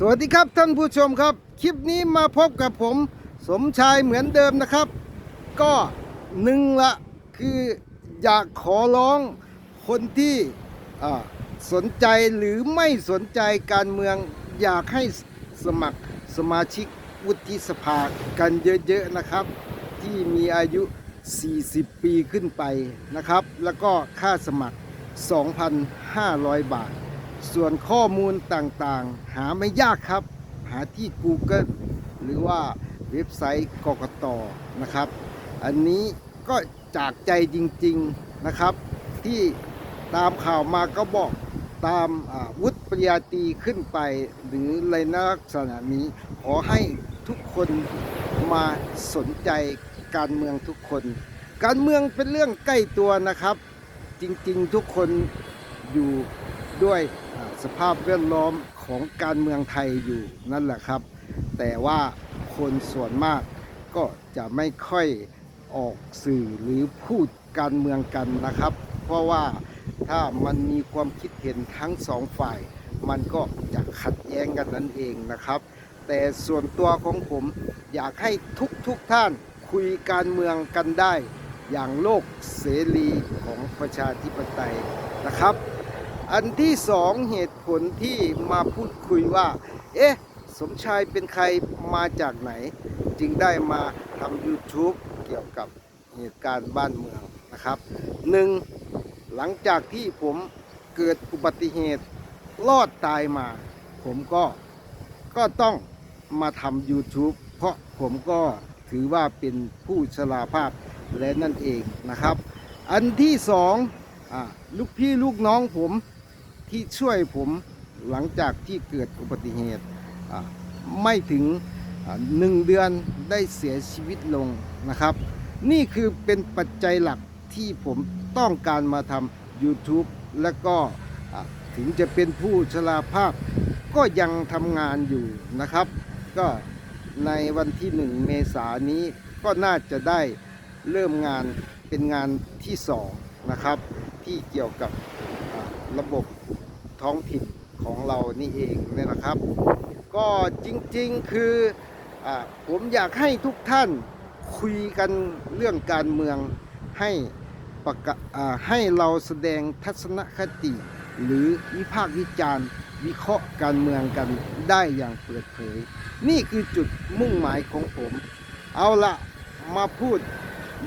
สวัสดีครับท่านผู้ชมครับ คลิปนี้มาพบกับผมสมชายเหมือนเดิมนะครับ ก็หนึ่งละคืออยากขอร้องคนที่สนใจหรือไม่สนใจการเมืองอยากให้สมัครสมาชิกวุฒิสภากันเยอะๆนะครับ ที่มีอายุ 40 ปีขึ้นไปนะครับ แล้วก็ค่าสมัคร 2,500 บาท ส่วนข้อมูลต่างๆ หาไม่ยากครับ หาที่ Google หรือว่าเว็บไซต์กกตนะครับ อันนี้ก็จากใจจริงๆนะครับ ที่ตามข่าวมาก็บอกตามวุฒิปริญญาตรีขึ้นไป หรือในลักษณะนี้ ขอให้ทุกคนมาสนใจการเมืองทุกคน การเมืองเป็นเรื่องใกล้ตัวนะครับ จริงๆทุกคนอยู่ด้วย สภาพแวดล้อมของการเมืองไทยอยู่นั่นแหละครับ แต่ว่าคนส่วนมากก็จะไม่ค่อยออกสื่อหรือพูดการเมืองกันนะครับ เพราะว่าถ้ามันมีความคิดเห็นทั้งสองฝ่าย มันก็จะขัดแย้งกันนั่นเองนะครับ แต่ส่วนตัวของผมอยากให้ทุกทุกท่านคุยการเมืองกันได้ อย่างโลกเสรีของประชาธิปไตยนะครับ อันที่สองเหตุผลที่มาพูดคุยว่า เอ๊ะ สมชายเป็นใครมาจากไหน จึงได้มาทำ YouTube เกี่ยวกับเหตุการณ์บ้านเมืองนะครับหนึ่งหลังจากที่ผมเกิดอุบัติเหตุรอดตายมา ผมก็ก็ต้องมาทำ YouTube เพราะผมก็ถือว่าเป็นผู้ชราภาพและนั่นเองนะครับ อันที่สองอลูกพี่ลูกน้องผม ที่ช่วยผมหลังจากที่เกิดอุบัติเหตุไม่ถึงหนึ่งเดือนได้เสียชีวิตลงนะครับ นี่คือเป็นปัจจัยหลักที่ผมต้องการมาทำ YouTube และก็ถึงจะเป็นผู้ชราภาพ ก็ยังทำงานอยู่นะครับ ก็ในวันที่หนึ่งเมษายนนี้ก็น่าจะได้เริ่มงานเป็นงานที่สองนะครับ ที่เกี่ยวกับ ระบบท้องถิ่นของเรานี่เองเนี่ยนะครับ ก็จริงๆคืออผมอยากให้ทุกท่านคุยกันเรื่องการเมืองให้ประกาอ่าให้เราแสดงทัศนคติ หรือวิพากษ์วิจารณ์วิเคราะห์การเมืองกันได้อย่างเปิดเผย นี่คือจุดมุ่งหมายของผม เอาละมาพูด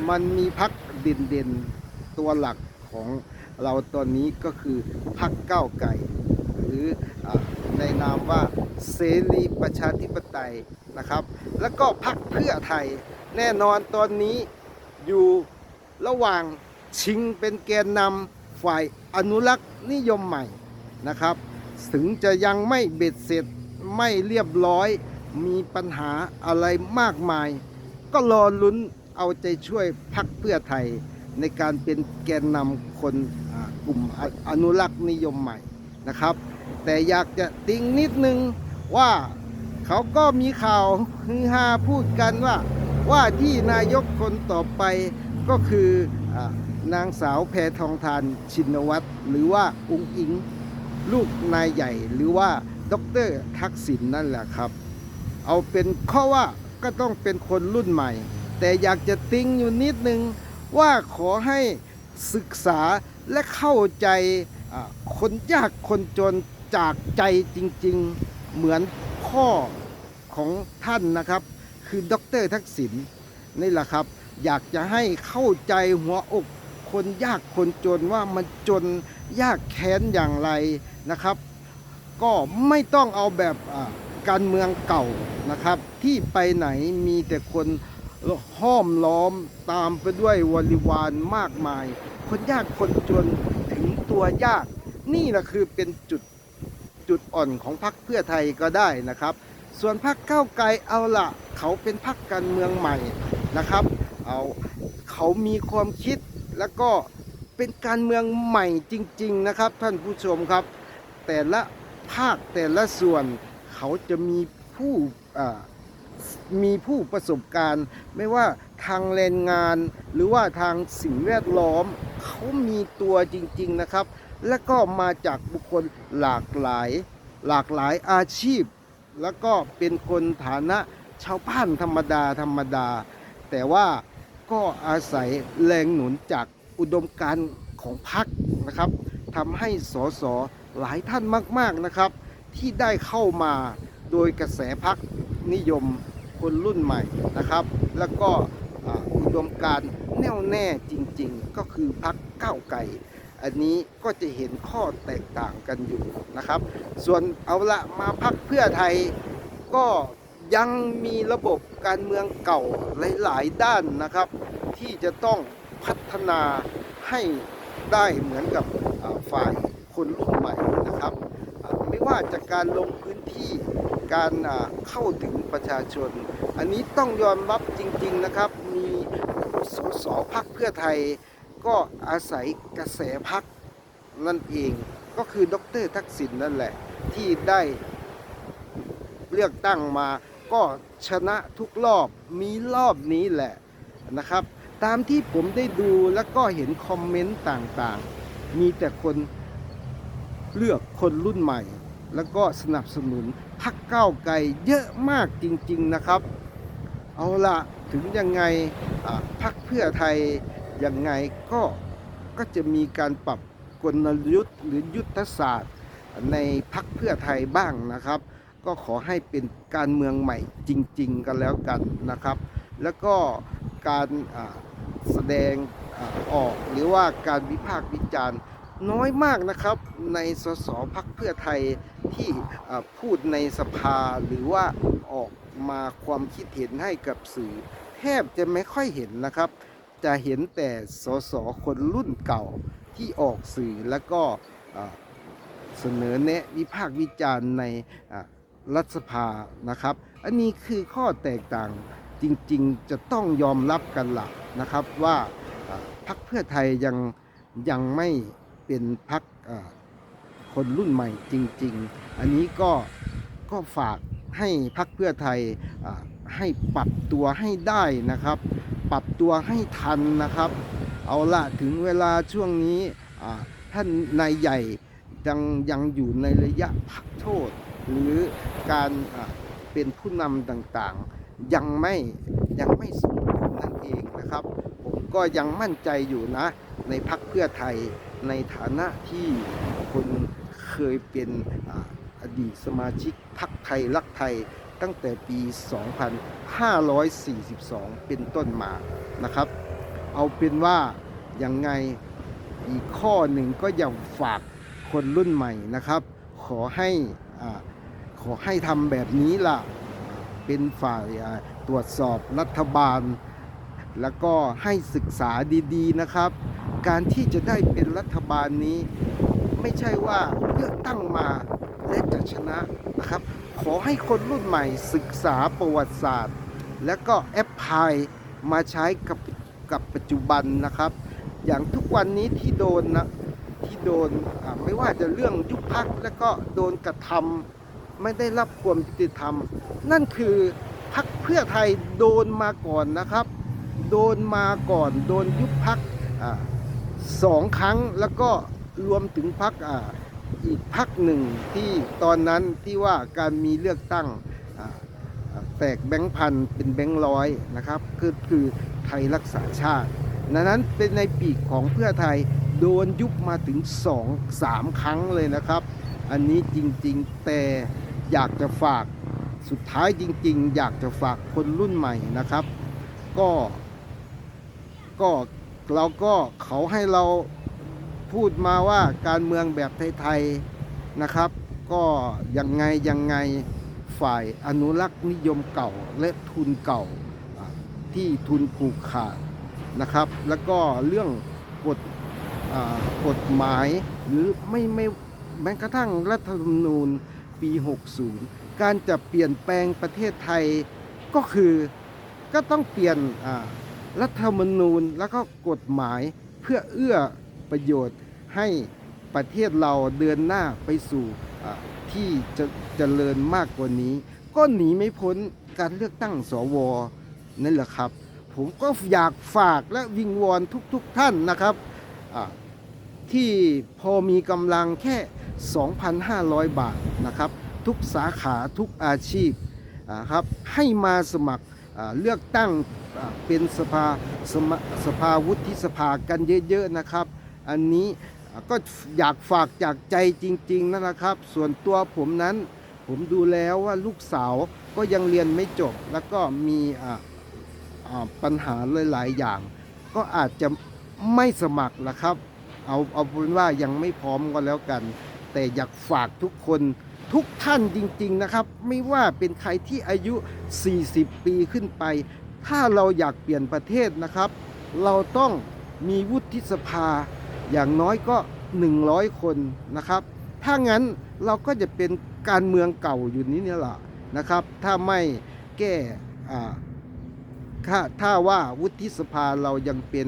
มันมีพักเด่นๆตัวหลักของ เราตอนนี้ก็คือพักก้าวไก่หรืออในนามว่าเสรีประชาธิปไตยนะครับ แล้วก็พักเพื่อไทย แน่นอนตอนนี้อยู่ระหว่างชิงเป็นแกนนำฝ่ายอนุรักษ์นิยมใหม่นะครับ ถึงจะยังไม่เบ็ดเสร็จไม่เรียบร้อย มีปัญหาอะไรมากมาย ก็รอลุ้นเอาใจช่วยพักเพื่อไทย ในการเป็นแกนนำคนกลุ่มอนุรักษ์นิยมใหม่นะครับ แต่อยากจะติ้งนิดนึงว่าเขาก็มีข่าวฮือฮาพูดกันว่า ว่าที่นายกคนต่อไปก็คืออนางสาวแพทองทานชินวัตรหรือว่าองค์อิง ลูกนายใหญ่หรือว่าดรทักษิณนนั่นแหละครับ เอาเป็นข้อว่าก็ต้องเป็นคนรุ่นใหม่ แต่อยากจะติ้งอยู่นิดนึง ว่าขอให้ศึกษาและเข้าใจคนยากคนจนจากใจจริงๆเหมือนพ่อของท่านนะครับ คือดรทักษิณนี่แหละครับ อยากจะให้เข้าใจหัวอกคนยากคนจนว่ามันจนยากแค้นอย่างไรนะครับ ก็ไม่ต้องเอาแบบการเมืองเก่านะครับ ที่ไปไหนมีแต่คน ห้อมล้อมตามไปด้วยบริวารมากมาย คนยากคนจนถึงตัวยาก นี่แหละคือเป็นจุดจุดอ่อนของพรรคเพื่อไทยก็ได้นะครับ ส่วนพรรคก้าวไกลเอาละเขาเป็นพรรคการเมืองใหม่นะครับ เอาเขามีความคิดแล้วก็เป็นการเมืองใหม่จริง ๆนะครับ ท่านผู้ชมครับ แต่ละภาคแต่ละส่วนเขาจะมีผู้อ่า มีผู้ประสบการณ์ ไม่ว่าทางแรงงาน หรือว่าทางสิ่งแวดล้อม เขามีตัวจริง ๆนะครับ และก็มาจากบุคคลหลากหลาย หลากหลายอาชีพ แล้วก็เป็นคนฐานะชาวบ้านธรรมดาธรรมดา แต่ว่าก็อาศัยแรงหนุนจากอุดมการณ์ของพรรคนะครับทำให้สสหลายท่านมาก ๆนะครับ ที่ได้เข้ามาโดยกระแสพรรคนิยม คนรุ่นใหม่นะครับ แล้วก็อุดมการแน่วแน่จริงๆ ก็คือพรรคก้าวไกลอันนี้ก็จะเห็นข้อแตกต่างกันอยู่นะครับ ส่วนเอาละมาพักเพื่อไทยก็ยังมีระบบการเมืองเก่าหลาย ๆ ด้านนะครับ ที่จะต้องพัฒนาให้ได้เหมือนกับฝ่ายคนรุ่นใหม่นะครับ ไม่ว่าจากการลงพื้นที่การเข้าถึงประชาชน อันนี้ต้องยอมรับจริงๆนะครับ มีสสพักเพื่อไทย ก็อาศัยกระแสพักนั่นเอง ก็คือดรทักษิณนั่นแหละ ที่ได้เลือกตั้งมาก็ชนะทุกรอบมีรอบนี้แหละนะครับ ตามที่ผมได้ดูแล้วก็เห็นคอมเมนต์ต่างๆ มีแต่คน เลือกคนรุ่นใหม่ แล้วก็สนับสนุนพักเก้าวไกลเยอะมากจริง ๆนะครับ เอาละถึงยังไงพักเพื่อไทยยังไงก็ก็จะมีการปรับกลยุทธ์หรือยุทธศาสตร์ในพักเพื่อไทยบ้างนะครับ ก็ขอให้เป็นการเมืองใหม่จริง ๆกันแล้วกันนะครับ แล้วก็การแสดงออกหรือว่าการวิพากษ์วิจารณ์ น้อยมากนะครับในสสพักเพื่อไทยที่พูดในสภาหรือว่าออกมาความคิดเห็นให้กับสื่อ แทบจะไม่ค่อยเห็นนะครับ จะเห็นแต่สสคนรุ่นเก่าที่ออกสื่อแล้วก็เสนอแนะวิพากษ์วิจารณ์ในรัฐสภานะครับ อันนี้คือข้อแตกต่างจริงๆ จะต้องยอมรับกันหลักนะครับว่าอ่าพรรคเพื่อไทยยังยังไม่ เป็นพรรคนรุ่นใหม่จริง ๆ อันนี้ก็ก็ฝากให้พรรคเพื่อไทยให้ปรับตัวให้ได้นะครับ ปรับตัวให้ทันนะครับ เอาละถึงเวลาช่วงนี้อ่าท่านนายใหญ่ยังยังอยู่ในระยะพักโทษ หรือการเป็นผู้นำต่างๆ ยังไม่ยังไม่สมบูรณ์นั่นเองนะครับ ผมก็ยังมั่นใจอยู่นะในพักเพื่อไทย ในฐานะที่คนเคยเป็นอดีตสมาชิกพักไทยรักไทยตั้งแต่ปี 2542 เป็นต้นมานะครับ เอาเป็นว่ายังไงอีกข้อหนึ่งก็อยากฝากคนรุ่นใหม่นะครับ ขอให้อาขอให้ทำแบบนี้ล่ะ เป็นฝ่ายตรวจสอบรัฐบาล แล้วก็ให้ศึกษาดีๆนะครับ การที่จะได้เป็นรัฐบาลนี้ ไม่ใช่ว่าเลือกตั้งมาและจะชนะนะครับ ขอให้คนรุ่นใหม่ศึกษาประวัติศาสตร์ แล้วก็แอปพลายมาใช้กับกับปัจจุบันนะครับ อย่างทุกวันนี้ที่โดนนะที่โดนไม่ว่าจะเรื่องยุบพักแล้วก็โดนกระทำไม่ได้รับความยุติธรรม นั่นคือพักเพื่อไทยโดนมาก่อนนะครับ โดนมาก่อน โดนยุบพักสองครั้งแล้วก็รวมถึงพักออีกพักหนึ่งที่ตอนนั้นที่ว่าการมีเลือกตั้งแตกแบงค์พันเป็นแบงค์ร้อยนะครับคือคือไทยรักษาชาติดังนั้นเป็นในปีกของเพื่อไทยโดนยุบมาถึงสองสามครั้งเลยนะครับ อันนี้จริงๆแต่อยากจะฝากสุดท้ายจริง ๆ อยากจะฝากคนรุ่นใหม่นะครับ ก็ ก็เราก็เขาให้เราพูดมาว่าการเมืองแบบไทยๆนะครับ ก็ยังไงยังไงฝ่ายอนุรักษ์นิยมเก่าและทุนเก่าที่ทุนผูกขาดนะครับ แล้วก็เรื่องกฎกฎหมายหรือไม่ไม่แม้กระทั่งรัฐธรรมนูญปี 60 การจะเปลี่ยนแปลงประเทศไทยก็คือก็ต้องเปลี่ยนอ่า รัฐธรรมนูญแล้วก็กฎหมายเพื่อเอื้อประโยชน์ให้ประเทศเราเดินหน้าไปสู่ที่จะจะเจริญมากกว่านี้ ก็หนีไม่พ้นการเลือกตั้งสวนั่นแหละครับ ผมก็อยากฝากและวิงวอนทุกๆทท่านนะครับ ที่พอมีกำลังแค่ 2,500 บาทนะครับ ทุกสาขาทุกอาชีพครับให้มาสมัคร เลือกตั้งเป็นสภาสสภาวุฒิสภากันเยอะๆนะครับ อันนี้ก็อยากฝากจากใจจริงๆนั่นแหละครับ ส่วนตัวผมนั้นผมดูแล้วว่าลูกสาวก็ยังเรียนไม่จบ แล้วก็มีปัญหาหลายๆอย่าง ก็อาจจะไม่สมัครละครับ เอาเอาเป็นว่ายังไม่พร้อมก็แล้วกัน แต่อยากฝากทุกคน ทุกท่านจริงๆนะครับ ไม่ว่าเป็นใครที่อายุ 40 ปีขึ้นไป ถ้าเราอยากเปลี่ยนประเทศนะครับ เราต้องมีวุฒิสภาอย่างน้อยก็ 100 คนนะครับ ถ้างั้นเราก็จะเป็นการเมืองเก่าอยู่นี้นี่แหละนะครับ ถ้าไม่แก้ถ้าถ้าว่าวุฒิสภาเรายังเป็น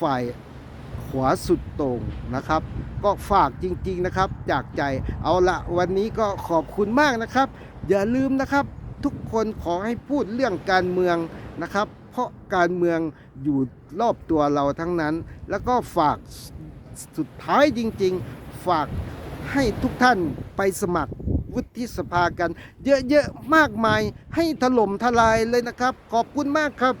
ฝ่าย ขวาสุดโต่งนะครับ ก็ฝากจริงๆนะครับ จากใจเอาละวันนี้ก็ขอบคุณมากนะครับ อย่าลืมนะครับทุกคนขอให้พูดเรื่องการเมืองนะครับ เพราะการเมืองอยู่รอบตัวเราทั้งนั้น แล้วก็ฝากสุดท้ายจริงๆ ฝากให้ทุกท่านไปสมัครวุฒิสภากัน เยอะๆมากมายให้ถล่มทลายเลยนะครับ ขอบคุณมากครับ